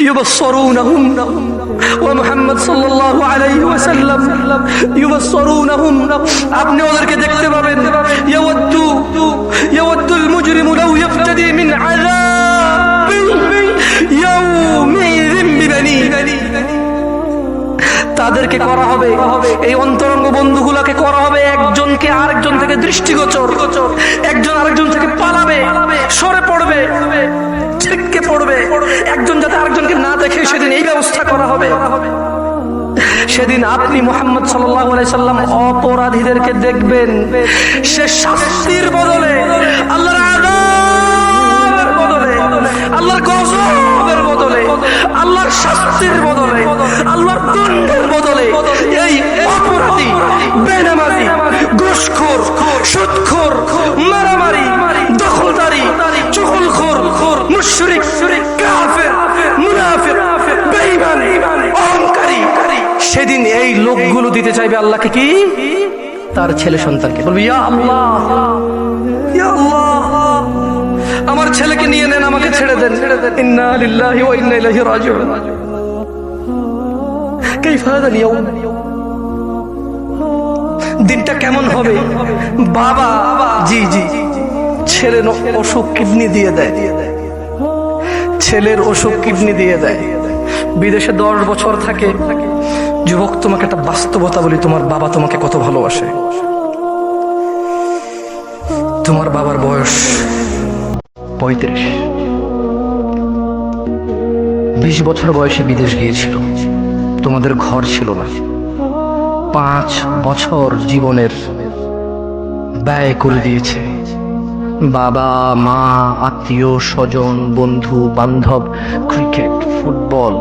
يبصرونهم ومحمد صلى الله عليه وسلم يبصرونهم আপনি ওদেরকে দেখতে পাবেন يود يود المجرم لو يفتدي من عذاب يومئذ ببنيه তাদেরকে করা হবে এই অন্তরঙ্গ বন্ধুগুলোকে করা হবে একজনকে আরেকজন থেকে দৃষ্টিগোচর একজন আরেকজন থেকে পালাবে সরে পড়বে ছিটকে পড়বে। একজন যাতে আরেকজনকে না দেখে সেদিন এই ব্যবস্থা করা হবে। সেদিন আপনি মোহাম্মদ সাল্লাম অপরাধীদেরকে দেখবেন। সে শাস্তির বদলে, আল্লাহর বদলে, আল্লাহর গজবের বদলে, আল্লাহর শাস্তির বদলে, আল্লাহর দণ্ডের বদলে এই অপরাধী, বেনামাজি, ঘুষখোর, সুদখোর মুশরিক, কাফের, মুনাফিক, বেঈমান, অহংকারী। সেদিন এই লোকগুলো দিতে চাইবে আল্লাহকে কি? তার ছেলে সন্তানকে। বলবে, ইয়া আল্লাহ ইয়া আল্লাহ, আমার ছেলেকে নিয়ে নেন, আমাকে ছেড়ে দেন। ইন্না লিল্লাহি ওয়া ইন্না ইলাইহি রাজিউন। কাইফ হাদা ইয়াউম? দিনটা কেমন হবে? বাবা, জি জি, ছেলে অসুখ কিডনি দিয়ে দেয় দিয়ে দেয়। ছেলের অসুখ কিডনি দিয়ে দেয়। বিদেশে দশ বছর থাকে। যুবক তোমাকে একটা বাস্তবতা বলি, তোমার বাবা তোমাকে কত ভালোবাসে? তোমার বাবার বয়স পঁয়ত্রিশ। বিশ বছর বয়সে বিদেশ গিয়েছিল। তোমাদের ঘর ছিল না। পাঁচ বছর জীবনের ব্যয় করে দিয়েছে। বাবা, মা, আত্মীয়, স্বজন, বন্ধু, বান্ধব, ক্রিকেট, ফুটবল,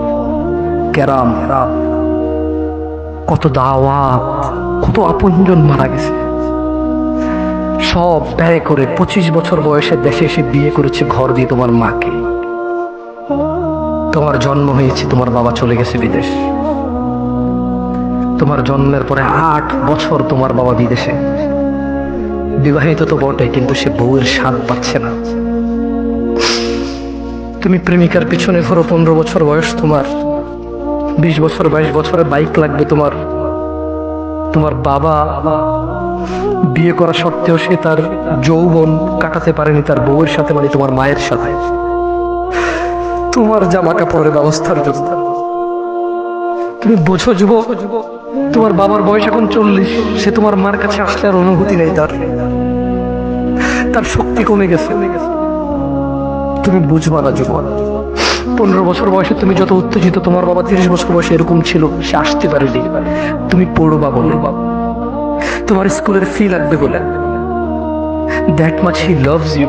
ক্যারাম কত দাওয়াত, কত আপনজন মারা গেছে। সব ব্যয় করে পঁচিশ বছর বয়সে দেশে এসে বিয়ে করেছে ঘর দিয়ে তোমার মাকে। তোমার জন্ম হয়েছে, তোমার বাবা চলে গেছে বিদেশ। তোমার জন্মের পরে আট বছর তোমার বাবা বিদেশে। বিবাহিত তো বটে কিন্তু সে বউয়ের স্বাদ পাচ্ছে না। তুমি প্রেমিকার পিছনে ঘোরো, পনেরো বছর বয়স তোমার, বিশ বছর, বাইশ বছরে বাইক লাগবে তোমার। তোমার বাবা বিয়ে করা সত্ত্বেও সে তার যৌবন কাটাতে পারেনি, তার বউয়ের সাথে মানে তোমার মায়ের সাথে। তোমার জামা কাপড়ের ব্যবস্থার জন্য। তুমি বোঝো যুবক, তোমার বাবার বয়স এখন চল্লিশ, সে তোমার মার কাছে আসলে আর অনুভূতি নেই তার। তার শক্তি কমে গেছে। তুমি বুঝবা না যুবক, পনেরো বছর বয়সে তুমি যত উত্তেজিত, তোমার বাবা তিরিশ বছর বয়সে এরকম ছিল, সে আসতে পারেনি। তুমি পড়বা বলে। তোমার স্কুলের ফি লাগবে বলে। That much he loves you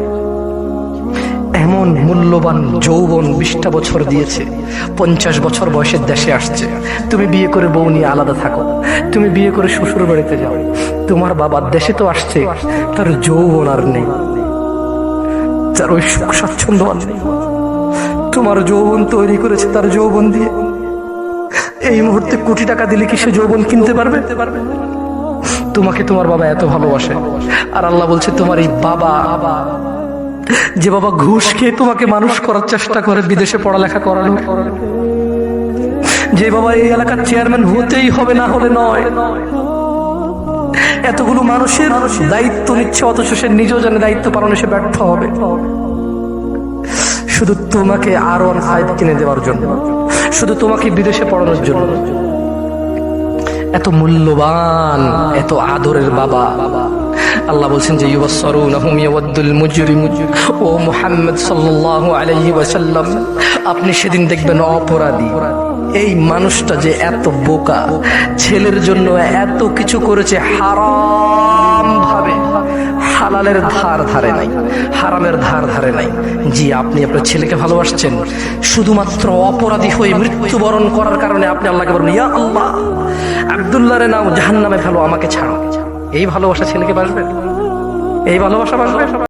এমন মূল্যবান যৌবন বিশটা বছর দিয়েছে। পঞ্চাশ বছর বয়সের দেশে আসছে। তুমি বিয়ে করে বউ নিয়ে আলাদা থাকো। তুমি বিয়ে করে শ্বশুর বাড়িতে যাও। তোমার বাবা দেশে তো আসছে। তার যৌবন আর নেই। তার ওই সুখ স্বাচ্ছন্দ্য আর নেই। তোমার যৌবন তৈরি করেছে তার যৌবন দিয়ে। এই মুহূর্তে কোটি টাকা দিলে কি সে যৌবন কিনতে পারবে? তোমাকে তোমার বাবা এত ভালোবাসে। আর আল্লাহ বলছে, তোমার এই বাবা যে বাবা ঘুষ খেয়ে তোমাকে মানুষ করার চেষ্টা করে, বিদেশে পড়ালেখা করানো যে বাবা এই এলাকার চেয়ারম্যান হতেই হবে, না হলে নয়। এতগুলো মানুষের দায়িত্ব নিচ্ছে, অথচ সে নিজেও জানে দায়িত্ব পালনে সে ব্যর্থ হবে। শুধু তোমাকে আরও ফাইভ কিনে দেওয়ার জন্য, শুধু তোমাকে বিদেশে পড়ানোর জন্য। এত মূল্যবান, এত আদরের বাবা বাবা। আল্লাহ বলছেন যে ও ওয়াসাল্লাম, আপনি সেদিন দেখবেন অপরাধী। এই মানুষটা যে এত বোকা, ছেলের জন্য এত কিছু করেছে হারাম ভাবে, হালালের ধার ধারে নাই, হারামের ধার ধারে নাই। জি, আপনি আপনার ছেলেকে ভালোবাসছেন, শুধুমাত্র অপরাধী হয়ে মৃত্যুবরণ করার কারণে আপনি আল্লাহকে বলেন, ইয়া আল্লাহ, আব্দুল্লাহরে নাও জাহান্নামে ফেলো, আমাকে ছাড়ো। এই ভালোবাসা ছেলেকে বাসবে এই ভালোবাসা বাসবে